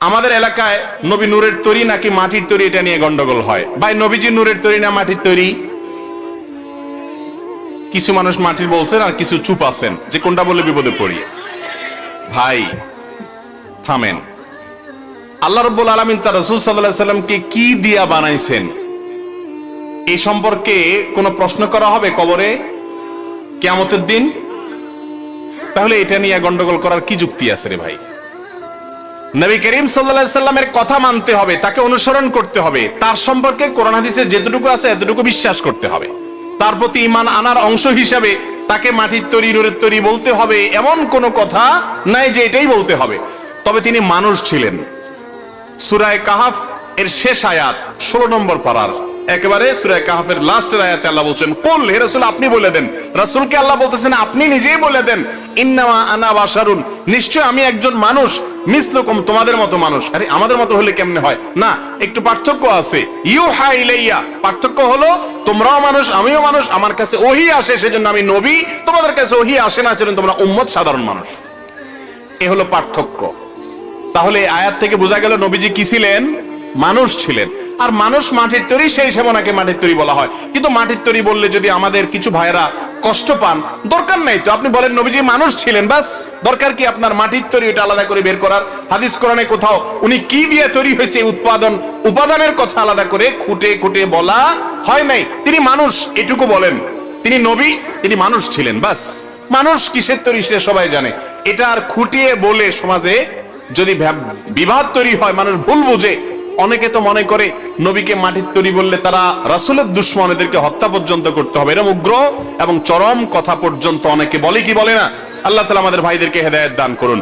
আমাদের এলাকায় নবী নূরের তৈরি নাকি মাটির তৈরি এটা নিয়ে গন্ডগোল হয়? ভাই, নবীজি নূরের তৈরি না মাটির তৈরি? কিছু মানুষ মাটির বলছেন আর কিছু চুপ আছেন। যে কোনটা বলে বিপদে পড়ি? ভাই, থামেন। আল্লাহ রব্বুল আলমিন তার রসুল সাল্লাহ সাল্লামকে কি দিয়া বানাইছেন? এই সম্পর্কে কোনো প্রশ্ন করা হবে কবরে? কেয়ামতের দিন? তাহলে এটা নিয়ে গন্ডগোল করার কি যুক্তি আছে রে ভাই? নবী করিম সাল্লাল্লাহু সাল্লামের কথা মানতে হবে, তাকে অনুসরণ করতে হবে। তার সম্পর্কে কোরআন হাদিসে যেটুকু আছে, এতটুকু বিশ্বাস করতে হবে। তার প্রতি ইমান আনার অংশ হিসাবে তাকে মাটির তৈরি, নুরের তৈরি বলতে হবে, এমন কোনো কথা নাই যে এটাই বলতে হবে। তবে তিনি মানুষ ছিলেন। সুরায় কাহাফ এর শেষ আয়াত, ষোলো নম্বর পারার। একেবারে সুরায় কাহাফের লাস্টের আয়াতে আল্লাহ বলছেন, কোল, হে রসুল, আপনি বলে দেন। রসুলকে আল্লাহ বলতেছেন, আপনি নিজেই বলে দেন, ইন্নামা আনা বাসারুন নিশ্চয় আমি একজন মানুষ মিসলুকুম তোমাদের মতো মানুষ। আরে, আমাদের মতো হলে কেমনে হয়? না, একটু পার্থক্য আছে। ইউ হা ইলাইয়া। পার্থক্য হলো, তোমরাও মানুষ, আমিও মানুষ, আমার কাছে ওহি আসে, সেজন্য আমি নবী। তোমাদের কাছে ওহি আসে না, সেজন্য তোমরা উম্মত, সাধারণ মানুষ। এ হলো পার্থক্য। তাহলে আয়াত থেকে বোঝা গেল নবীজি কি ছিলেন? মানুষ ছিলেন। আর মানুষ মাটির তৈরি, সেই হিসাবে ওনাকে মাটির তৈরি বলা হয়। কিন্তু মাটির তৈরি বললে যদি আমাদের কিছু ভাইয়েরা কষ্ট পান। দরকার নাই তো, আপনি বলেন, নবীজি মানুষ ছিলেন, বাস। দরকার কি আপনার মাটির তৈরি এটা আলাদা করে বের করার? হাদিস কোরআনে কোথাও, উনি কি দিয়ে তৈরি হয়েছে উৎপাদন? উপাদানের কথা আলাদা করে খুঁটে খুঁটে বলা হয় নাই। তিনি মানুষ, এটুকু বলেন। তিনি নবী, তিনি মানুষ ছিলেন, বাস। মানুষ কিসের তৈরি সে সবাই জানে। এটা আর খুঁটিয়ে বলে সমাজে যদি বিবাদ তৈরি হয়, মানুষ ভুল বুঝে অনেকে তো মনে করে নবীকে মাটির তৈরি বললে তারা রাসুলের দুশ্মন এদেরকে হত্যা পর্যন্ত করতে হবে। এরকম উগ্র এবং চরম কথা পর্যন্ত অনেকে বলে কি বলে না? আল্লাহ তালা আমাদের ভাইদেরকে হেদায়ত দান করুন।